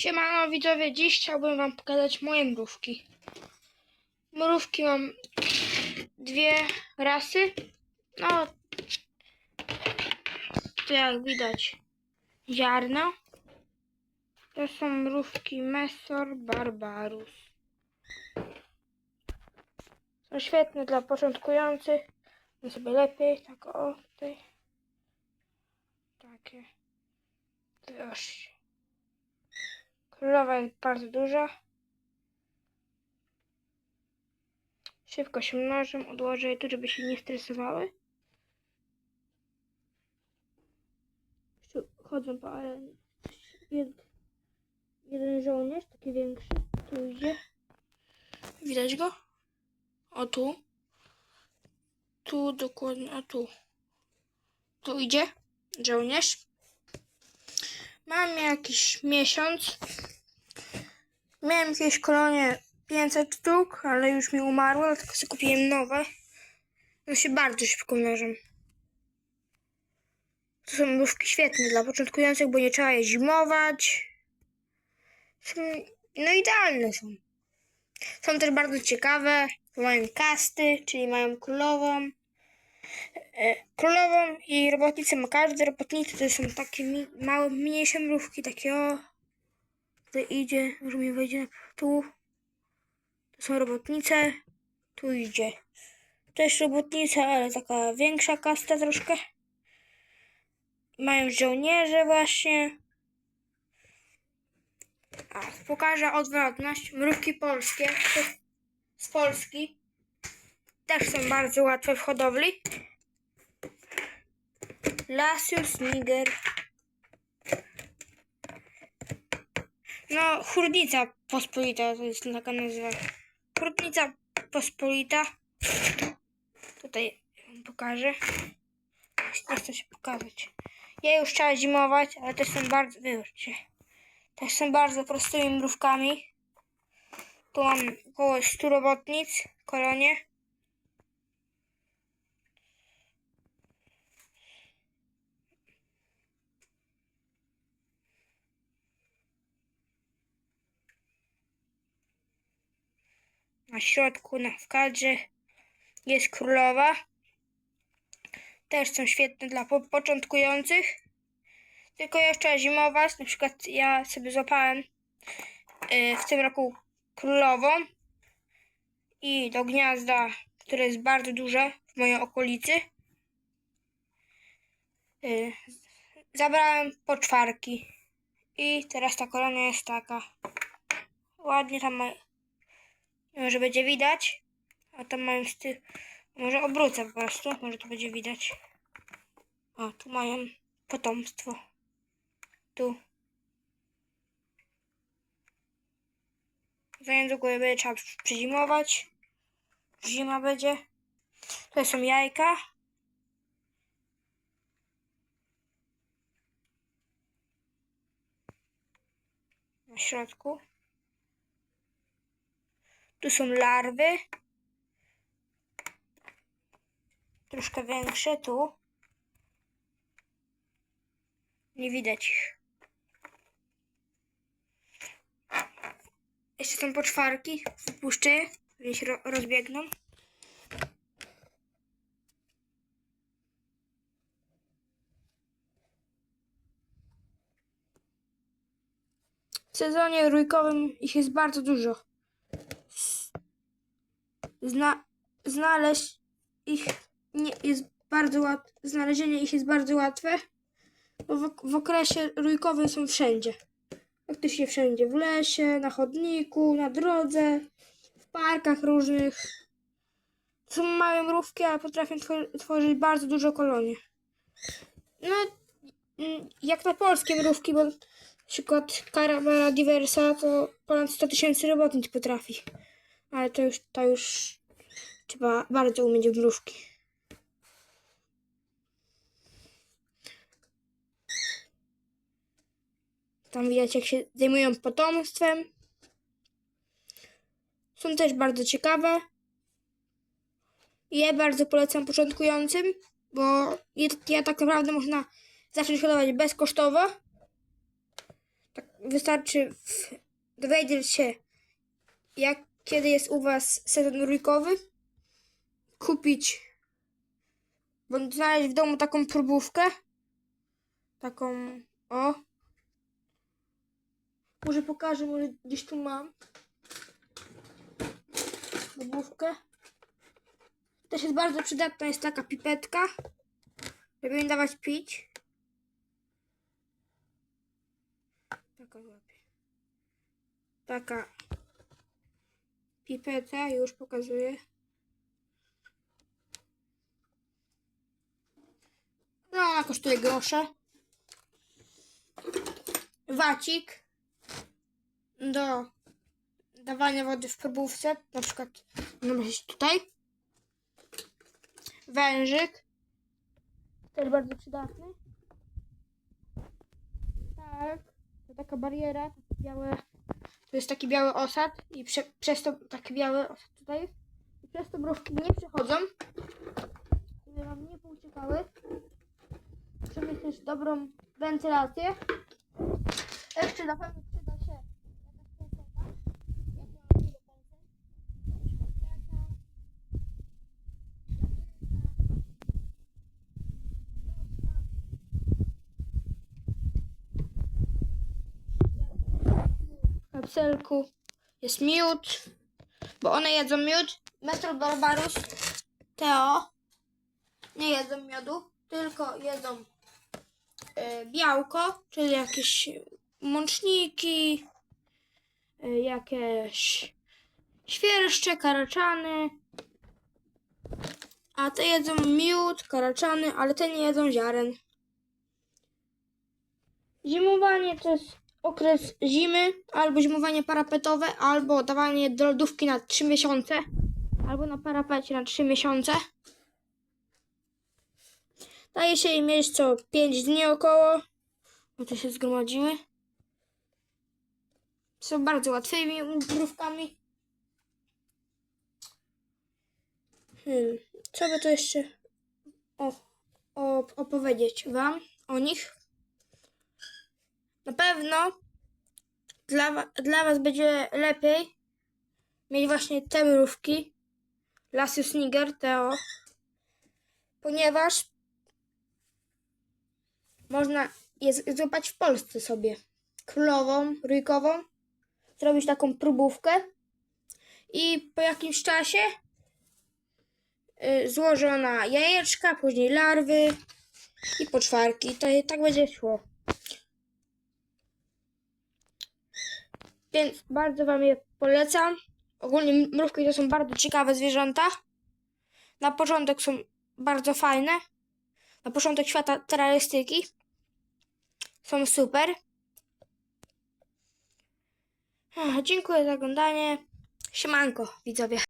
Siemano widzowie, dziś chciałbym wam pokazać moje mrówki. Mrówki mam dwie rasy. No, to jak widać ziarno. To są mrówki Mesor Barbarus. Są świetne dla początkujących. No sobie lepiej, tak o, tutaj. Takie. Zobaczcie. Królowa jest bardzo duża. Szybko się mnożą, odłożę je tu, żeby się nie stresowały. Chodzą po arenie. Jed, jeden żołnierz, taki większy, tu idzie. Widać go? O tu. Tu dokładnie, a tu. Tu idzie żołnierz. Mam jakiś miesiąc. Miałem jakieś kolonie 500 sztuk, ale już mi umarło, dlatego sobie kupiłem nowe. One się bardzo szybko mnożą. To są mrówki świetne dla początkujących, bo nie trzeba je zimować. Są, no idealne są. Są też bardzo ciekawe, mają kasty, czyli mają królową. E, królową i robotnicę ma każdy. Robotnicy to są takie mi, małe, mniejsze mrówki, takie o. Tutaj idzie, może mi wejdzie tu. To są robotnice. Tu idzie. Też robotnica, ale taka większa kasta troszkę. Mają żołnierze właśnie. A, pokażę odwrotność. Mrówki polskie. Z Polski. Też są bardzo łatwe w hodowli. Lasius niger. No, hurnica pospolita to jest taka nazwa. Hurnica pospolita. Tutaj pokażę. Nie chcę się pokazać. Ja już trzeba zimować, ale też są bardzo, wybaczcie, też są bardzo prostymi mrówkami. Tu mam około 100 robotnic, kolonie. Na środku, na w kadrze jest królowa. Też są świetne dla po początkujących. Tylko jeszcze zimować. Na przykład ja sobie złapałem yy, w tym roku królową i do gniazda, które jest bardzo duże w mojej okolicy. Yy, zabrałem poczwarki. I teraz ta kolonia jest taka. Ładnie tam ma, może będzie widać. A tam mają sty... Może obrócę po prostu. Może to będzie widać. O, tu mają potomstwo. Tu. Za niedługo będzie trzeba przezimować. Zima będzie. To są jajka. Na środku. Tu są larwy. Troszkę większe tu. Nie widać ich. Jeszcze są poczwarki. Wypuszczę je. Pewnie się ro- rozbiegną. W sezonie rójkowym ich jest bardzo dużo. Zna znaleźć ich nie jest bardzo łatwe. Znalezienie ich jest bardzo łatwe, bo w, w okresie rójkowym są wszędzie. Praktycznie wszędzie. W lesie, na chodniku, na drodze, w parkach różnych. Są małe mrówki, ale potrafią twor- tworzyć bardzo dużo kolonie. No, mm, jak na polskie mrówki, bo na przykład Caravana Diversa to ponad 100 tysięcy robotnic potrafi. Ale to już, to już trzeba bardzo umieć w mrówki. Tam widać, jak się zajmują potomstwem. Są też bardzo ciekawe. Je bardzo polecam początkującym, bo je, je tak naprawdę można zacząć hodować bezkosztowo. Tak, wystarczy dowiedzieć się, jak, kiedy jest u Was sezon rójkowy, kupić, bądź znaleźć w domu taką próbówkę, taką, o, może pokażę, może gdzieś tu mam próbówkę. Też jest bardzo przydatna, jest taka pipetka, żeby mi dawać pić. Taka. Taka pipeta, już pokazuję. No, ona kosztuje grosze. Wacik do dawania wody w próbówce, na przykład no być tutaj. Wężyk, też bardzo przydatny. Tak, to taka bariera, białe, to jest taki biały osad i prze, przez to taki biały osad tutaj jest. I przez to mrówki nie przechodzą, żeby wam nie pouciekały. Muszę mieć też dobrą wentylację. Jeszcze na pewno przyda się jakaś penseta. Jak ja mam tyle penset. Taka. W kapselku jest miód, bo one jedzą miód. Metro Barbarus, Teo nie jedzą miodu, tylko jedzą e, białko, czyli jakieś mączniki, e, jakieś świerszcze, karaczany. A te jedzą miód, karaczany, ale te nie jedzą ziaren. Zimowanie to jest okres zimy, albo zimowanie parapetowe, albo dawanie do lodówki na 3 miesiące, albo na parapecie na 3 miesiące. Daje się im jeść co 5 dni około, bo to się zgromadziły. Są bardzo łatwymi mrówkami. Hmm. Co by to jeszcze o, o, opowiedzieć Wam o nich? Na pewno dla, dla Was będzie lepiej mieć właśnie te mrówki Lasius Niger Teo, ponieważ można je złapać w Polsce sobie. Królową, rójkową, zrobić taką próbówkę i po jakimś czasie y, złoży ona jajeczka, później larwy i poczwarki. To tak będzie szło. Więc bardzo Wam je polecam. Ogólnie mrówki to są bardzo ciekawe zwierzęta. Na początek są bardzo fajne. Na początek świata terrorystyki. Są super. Dziękuję za oglądanie. Siemanko, widzowie.